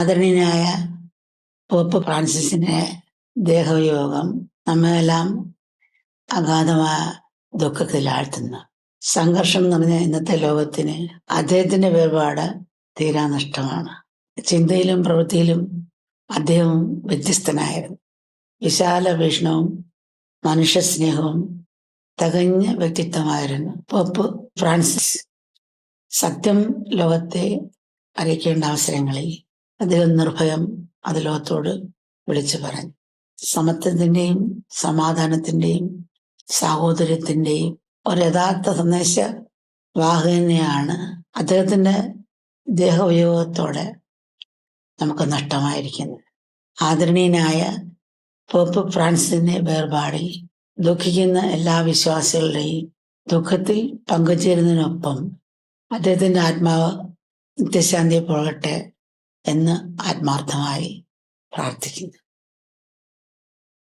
ആദരണീയനായ പോപ്പ് ഫ്രാൻസിസിന്റെ ദേഹവിയോഗം നമ്മെല്ലാം അഗാധമായ ദുഃഖത്തിലാഴ്ത്തുന്നു സംഘർഷം നിറഞ്ഞ ഇന്നത്തെ ലോകത്തിന് അദ്ദേഹത്തിന്റെ വേർപാട് തീരാ നഷ്ടമാണ് ചിന്തയിലും പ്രവൃത്തിയിലും അദ്ദേഹം വ്യത്യസ്തനായിരുന്നു. വിശാല വീക്ഷണവും മനുഷ്യസ്നേഹവും തികഞ്ഞ വ്യക്തിത്വമായിരുന്നു പോപ്പ് ഫ്രാൻസിസ്. സത്യം ലോകത്തെ അറിയിക്കേണ്ട അവസരങ്ങളിൽ അദ്ദേഹം നിർഭയം അത് ലോകത്തോട് വിളിച്ചു പറഞ്ഞു. സമത്വത്തിന്റെയും സമാധാനത്തിന്റെയും സാഹോദര്യത്തിന്റെയും ഒരു യഥാർത്ഥ സന്ദേശ വാഹകനെയാണ് അദ്ദേഹത്തിന്റെ ദേഹവിയോഗത്തോടെ നമുക്ക് നഷ്ടമായിരിക്കുന്നത്. ആദരണീയനായ പോപ്പ് ഫ്രാൻസിന്റെ വേർപാടിൽ ദുഃഖിക്കുന്ന എല്ലാ വിശ്വാസികളുടെയും ദുഃഖത്തിൽ പങ്കുചേരുന്നതിനൊപ്പം അദ്ദേഹത്തിന്റെ ആത്മാവ് നിത്യശാന്തിയെ പോകട്ടെ എന്ന് ആത്മാർത്ഥമായി പ്രാർത്ഥിക്കുന്നു.